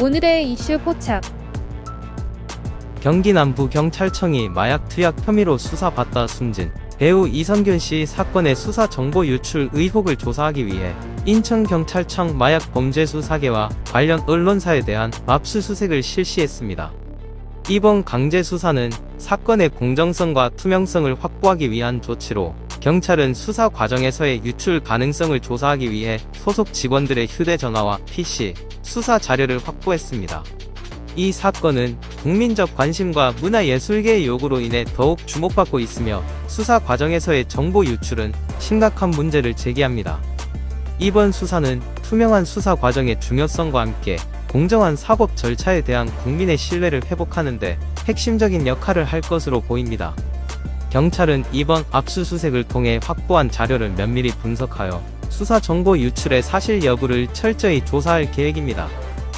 오늘의 이슈 포착. 경기 남부 경찰청이 마약 투약 혐의로 수사받다 숨진 배우 이선균 씨 사건의 수사 정보 유출 의혹을 조사하기 위해 인천경찰청 마약범죄수사계와 관련 언론사에 대한 압수수색을 실시했습니다. 이번 강제 수사는 사건의 공정성과 투명성을 확보하기 위한 조치로 경찰은 수사 과정에서의 유출 가능성을 조사하기 위해 소속 직원들의 휴대전화와 PC, 수사 자료를 확보했습니다. 이 사건은 국민적 관심과 문화예술계의 요구로 인해 더욱 주목받고 있으며 수사 과정에서의 정보 유출은 심각한 문제를 제기합니다. 이번 수사는 투명한 수사 과정의 중요성과 함께 공정한 사법 절차에 대한 국민의 신뢰를 회복하는데 핵심적인 역할을 할 것으로 보입니다. 경찰은 이번 압수수색을 통해 확보한 자료를 면밀히 분석하여 수사 정보 유출의 사실 여부를 철저히 조사할 계획입니다.